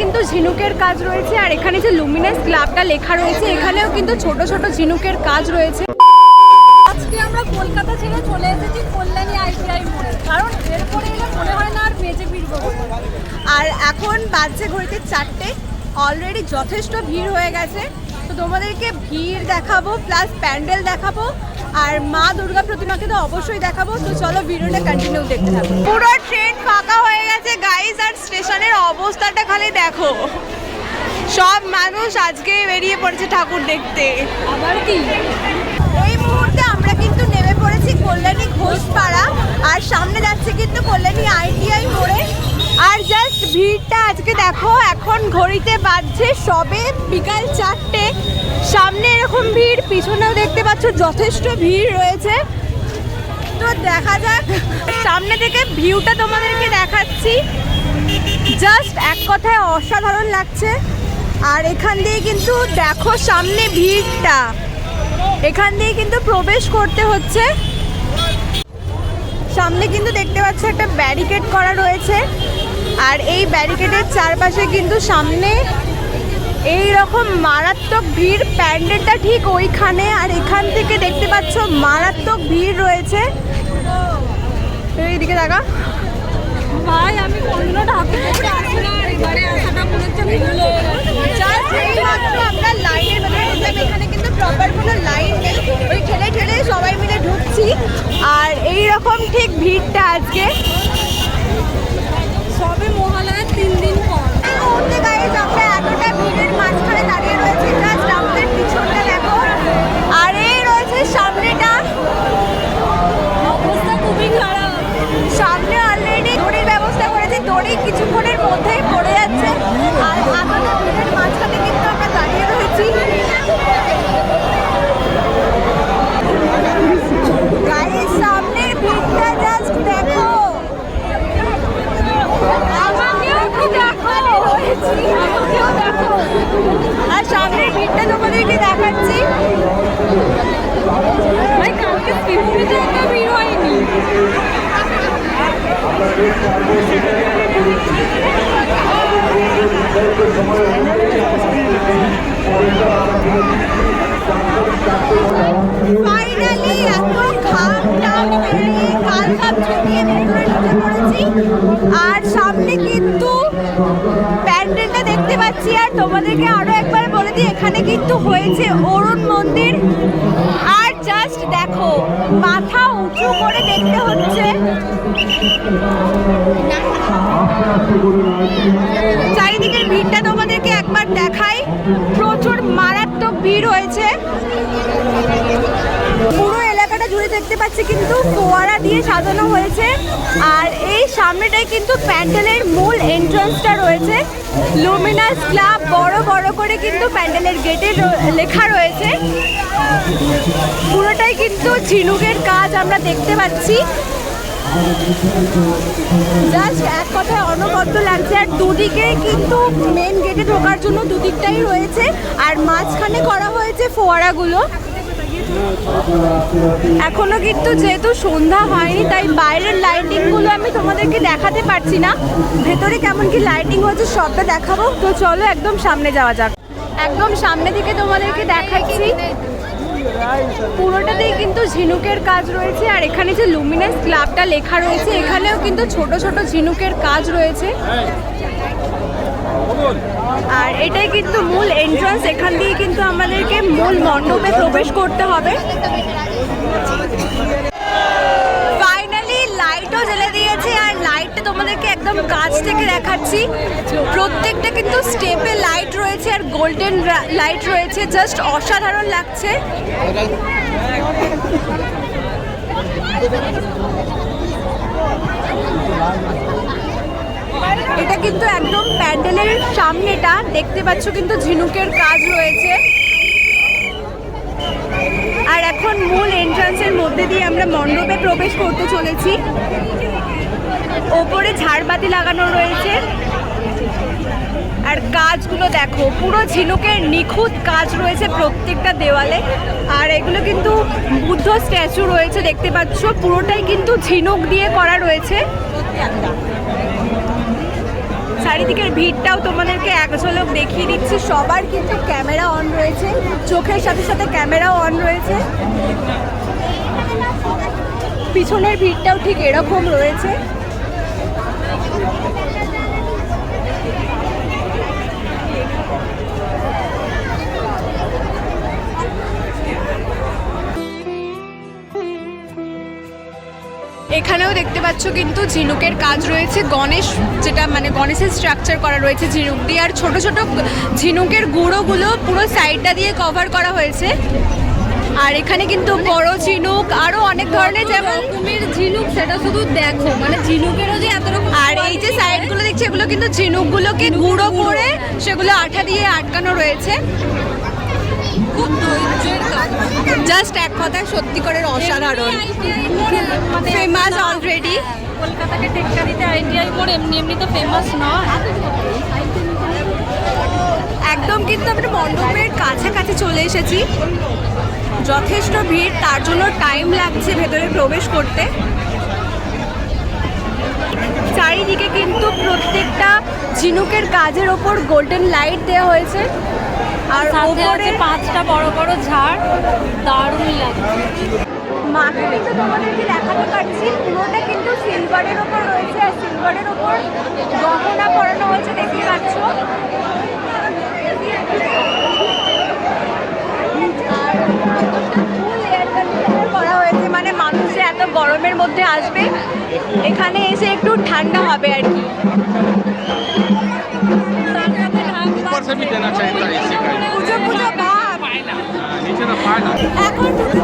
কিন্তু ঝিনুকের কাজ রয়েছে, আর এখানে যে লুমিনাস ক্লাবটা লেখা রয়েছে, এখানেও কিন্তু ছোট ছোট ঝিনুকের কাজ রয়েছে আজকে আমরা কলকাতা ছেড়ে চলে এসেছি কল্যাণী আইটিআই মোড়ে, কারণ এরপরে এলে মনে হয় না আর মেজে ফিরবো। আর এখন বাজছে ঘড়িতে চারটে অলরেডি যথেষ্ট ভিড় হয়ে গেছে তো তোমাদেরকে ভিড় দেখাবো প্লাস প্যান্ডেল দেখাবো আর মা দুর্গা প্রতিমাকে তো অবশ্যই দেখাবো। তো চলো ভিডিওটা কন্টিনিউ দেখতে থাকো। পুরো ট্রেন ফাঁকা হয়ে গেছে গাইস আর স্টেশনের অবস্থাটা খালি দেখো। সব মানুষ আজকে বেরিয়ে পড়েছে ঠাকুর দেখতে। আবার কি? এই মুহূর্তে আমরা কিন্তু নেমে পড়েছি কল্যাণী ঘোষপাড়া আর সামনে যাচ্ছে কিন্তু কল্যাণী আইটিআই মোড়ে। আর জাস্ট ভিড়টা আজকে দেখো, এখন ঘড়িতে বাজছে সবে বিকাল চারটে। সামনে এরকম ভিড়, পিছনেও দেখতে পাচ্ছ যথেষ্ট ভিড় রয়েছে। তো দেখা যাক, সামনে থেকে ভিউটা তোমাদেরকে দেখাচ্ছি। জাস্ট এক কথায় অসাধারণ লাগছে। আর এখান দিয়ে কিন্তু দেখো সামনে ভিড়টা। এখান দিয়ে কিন্তু প্রবেশ করতে হচ্ছে। সামনে কিন্তু দেখতে পাচ্ছ একটা ব্যারিকেড করা রয়েছে। আর এই ব্যারিকেডের চারপাশে কিন্তু সামনে এই রকম মারাত্মক ভিড়। প্যান্ডেলটা ঠিক ওইখানে আর এখান থেকে দেখতে পাচ্ছ মারাত্মক ভিড় রয়েছে। এইদিকে দেখা ভাই আমি ঠাকুর আমরা লাইনের ভেতরে এখানে কিন্তু প্রপার কোনো লাইন নেই। ওই ঠেলে ঠেলে সবাই মিলে ঢুকছি। আর এই রকম ঠিক ভিড়টা আজকে। আর সামনের ভিড়টা তোমাদেরকে দেখাচ্ছি। আর সামনে কিন্তু প্যান্ডেলটা দেখতে পাচ্ছি আর তোমাদেরকে আরও এখানে কিন্তু হয়েছে অরুণ মন্দির। আর জাস্ট দেখো, মাথা উঁচু করে দেখতে হচ্ছে। চারিদিকের ভিড়টা তোমাদেরকে পাচ্ছি কিন্তু ফোয়ারা দিয়ে সাজানো হয়েছে। আর এই সামনেটায় কিন্তু প্যান্ডেলের মূল এন্ট্রান্সটা রয়েছে। লুমিনাস ক্লাব বড় বড় করে কিন্তু প্যান্ডেলের গেটে লেখা রয়েছে। পুরোটাই কিন্তু ঝিনুকের কাজ আমরা দেখতে পাচ্ছি। জাস্ট এক কথায় অনবদ্য লাগছে। আর দুদিকে কিন্তু মেন গেটে ঢোকার জন্য দুদিকটাই রয়েছে। আর মাঝখানে করা হয়েছে ফোয়ারাগুলো। এখনও কিন্তু যেহেতু সন্ধ্যা হয়নি, তাই বাইরের লাইটিংগুলো আমি তোমাদেরকে দেখাতে পারছি না। ভেতরে কেমন কি লাইটিং হয়েছে সবটা দেখাবো। তো চলো একদম সামনে যাওয়া যাক। একদম সামনে থেকে তোমাদেরকে দেখাচ্ছি। পুরোটাতেই কিন্তু ঝিনুকের কাজ রয়েছে, আর এখানে যে লুমিনাস ক্লাবটা লেখা রয়েছে, এখানেও কিন্তু ছোট ছোট ঝিনুকের কাজ রয়েছে। আর এটাই কিন্তু মূল এন্ট্রান্স এখান দিয়ে কিন্তু আমাদেরকে মূল মণ্ডপে প্রবেশ করতে হবে। ফাইনালি লাইটও জ্বেলে দিয়েছে, আর লাইটটা তোমাদেরকে একদম কাছ থেকে দেখাচ্ছি। প্রত্যেকটা কিন্তু স্টেপে লাইট রয়েছে, আর গোল্ডেন লাইট রয়েছে। জাস্ট অসাধারণ লাগছে। এটা কিন্তু একদম প্যান্ডেলের সামনেটা। দেখতে পাচ্ছ কিন্তু ঝিনুকের কাজ রয়েছে। আর এখন মূল এন্ট্রান্সের মধ্যে দিয়ে আমরা মণ্ডপে প্রবেশ করতে চলেছি। ওপরে ঝাড়বাতি লাগানো রয়েছে। আর কাজগুলো দেখো, পুরো ঝিনুকের নিখুঁত কাজ রয়েছে প্রত্যেকটা দেওয়ালে। আর এগুলো কিন্তু বুদ্ধ স্ট্যাচু রয়েছে, দেখতে পাচ্ছ। পুরোটাই কিন্তু ঝিনুক দিয়ে করা রয়েছে। চারিদিকের ভিড়টাও তোমাদেরকে এক ঝলক দেখিয়ে দিচ্ছি। সবার কিন্তু ক্যামেরা অন রয়েছে। চোখের সাথে সাথে ক্যামেরাও অন রয়েছে। পিছনের ভিড়টাও ঠিক এরকম রয়েছে। এখানেও দেখতে পাচ্ছ কিন্তু ঝিনুকের কাজ রয়েছে। গণেশ যেটা মানে গণেশের স্ট্রাকচার করা রয়েছে ঝিনুক দিয়ে। আর ছোট ছোট ঝিনুকের গুঁড়োগুলো পুরো সাইডটা দিয়ে কভার করা হয়েছে। আর এখানে কিন্তু বড় ঝিনুক আরও অনেক ধরনের যেমন রকমের ঝিনুক সেটা শুধু দেখো। মানে ঝিনুকেরও যে এত রকম আর এই যে সাইডগুলো দেখছি এগুলো কিন্তু ঝিনুকগুলোকে গুঁড়ো করে সেগুলো আঠা দিয়ে আটকানো রয়েছে। খুব ধৈর্যের কাজ জাস্ট এক কথায় সত্যি করে অসাধারণ। ফেমাস অলরেডি কলকাতাকে টেক্কা দিতে আইটিআই মোড় এমনি এমনি তো ফেমাস নয়। একদম কিন্তু আমরা মণ্ডপের কাছাকাছি চলে এসেছি। যথেষ্ট ভিড় তার জন্য টাইম লাগছে ভেতরে প্রবেশ করতে। চারিদিকে কিন্তু প্রত্যেকটা ঝিনুকের কাজের ওপর গোল্ডেন লাইট দেওয়া হয়েছে। আর সাথে আছে পাঁচটা বড় বড় ঝাড়। দারুণ লাগছে। মাকে কিন্তু তোমাদেরকে দেখাতে পারছি পুরোটা কিন্তু সিলভারের ওপর রয়েছে আর সিলভারের ওপর গহনা পরানো হয়েছে দেখতে পাচ্ছ। করা হয়েছে মানে মানুষ যে এত গরমের মধ্যে আসবে এখানে এসে একটু ঠান্ডা হবে। से भी देना चाहिए था इसी का नीचे तो फायदा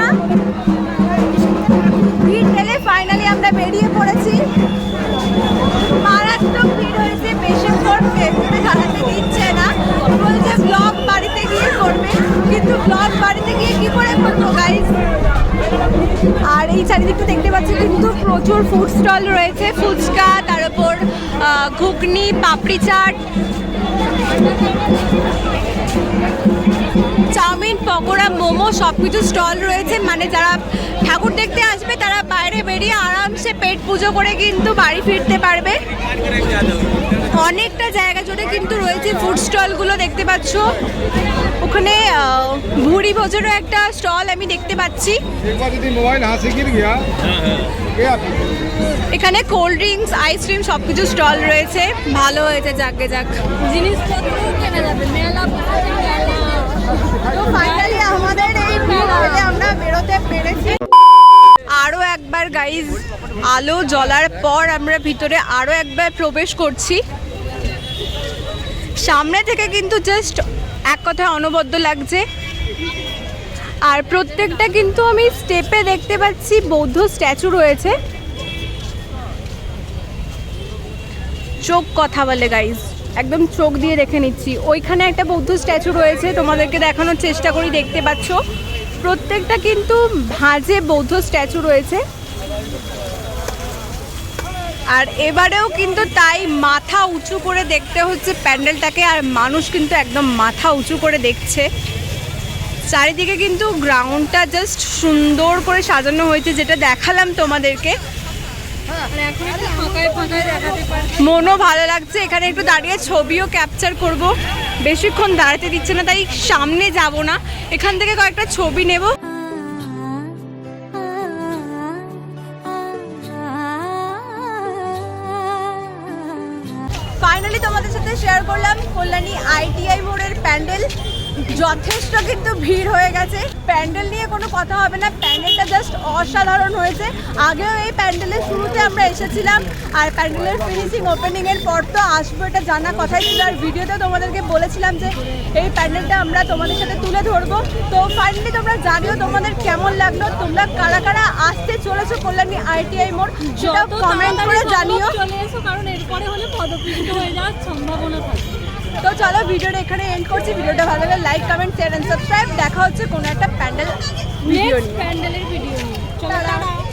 না ভিড় ঠেলে ফাইনালি আমরা বেরিয়ে পড়েছি। মারাত্মক ভিড় হয়েছে, বেশিক্ষণ দাঁড়াতে দিচ্ছে না। বলছে ব্লগ বাড়িতে গিয়ে করবে। কিন্তু ব্লগ বাড়িতে গিয়ে কি করে আর এই চারিদিকটা দেখতে পাচ্ছি কিন্তু প্রচুর ফুড স্টল রয়েছে, ফুচকা তার ঘুগনি, পাপড়ি চাট, চাউমিন, পকোড়া, মোমো সব কিছু স্টল রয়েছে। মানে যারা ঠাকুর দেখতে আসবে, তারা বাইরে বেরিয়ে আরামসে পেট পুজো করে কিন্তু বাড়ি ফিরতে পারবে। অনেকটা জায়গা জুড়ে কিন্তু রয়েছে ফুড স্টলগুলো দেখতে পাচ্ছ। ওখানে ভুড়ি ভোজেরও একটা স্টল আমি দেখতে পাচ্ছি। হ্যাঁ, হ্যাঁ। এখানে কোল্ড ড্রিঙ্কস আইসক্রিম সব কিছু স্টল রয়েছে। ভালো হয়েছে যাকে যাক। জিনিসপত্র আরও একবার গাইজ আলো জ্বলার পর আমরা ভিতরে আরও একবার প্রবেশ করছি। সামনে থেকে কিন্তু জাস্ট এক কথায় অনবদ্য লাগছে। আর প্রত্যেকটা কিন্তু আমি স্টেপে দেখতে পাচ্ছি, বৌদ্ধ স্ট্যাচু রয়েছে। চোখ কথা বলে গাইজ একদম চোখ দিয়ে দেখে নিচ্ছি। ওইখানে একটা বৌদ্ধ স্ট্যাচু রয়েছে, তোমাদেরকে দেখানোর চেষ্টা করি, দেখতে পাচ্ছ। প্রত্যেকটা কিন্তু ভাঁজে বৌদ্ধ স্ট্যাচু রয়েছে। আর এবারেও কিন্তু তাই মাথা উঁচু করে দেখতে হচ্ছে প্যান্ডেলটাকে, আর মানুষ কিন্তু একদম মাথা উঁচু করে দেখছে। চারিদিকে কিন্তু গ্রাউন্ডটা জাস্ট সুন্দর করে সাজানো হয়েছে, যেটা দেখালাম তোমাদেরকে। মনও ভালো লাগছে, এখানে একটু দাঁড়িয়ে ছবিও ক্যাপচার করব। বেশিক্ষণ দাঁড়াতে দিচ্ছে না, তাই সামনে যাব না। এখান থেকে কয়েকটা ছবি নেব। প্যান্ডেল। যথেষ্ট কিন্তু ভিড় হয়ে গেছে। প্যান্ডেল নিয়ে কোনো কথা হবে না। প্যান্ডেলটা জাস্ট অসাধারণ হয়েছে। আগেও এই প্যান্ডেলের শুরুতে আমরা এসেছিলাম আর প্যান্ডেলের ফিনিশিং ওপেনিংয়ের পর তো আসব এটা জানা কথাই ছিল। আর ভিডিওতে তোমাদেরকে বলেছিলাম যে এই প্যান্ডেলটা আমরা তোমাদের সাথে তুলে ধরবো। তো ফাইনালি তোমরা জানিও তোমাদের কেমন লাগল। তোমরা কারা কারা আসতে চলেছো কল্যাণী আইটিআই মোড় সেটা কমেন্ট করে জানিও। চলে এসো কারণ এরপরে হলে পদপিষ্ট হয়ে যাওয়ার সম্ভাবনা থাকে। তো চলো ভিডিওটা এখানে এন্ড করছি। ভিডিওটা ভালো লাগলে like comment share and subscribe দেখা হচ্ছে কোনো একটা প্যান্ডেল ভিডিও প্যান্ডেলের ভিডিও চলো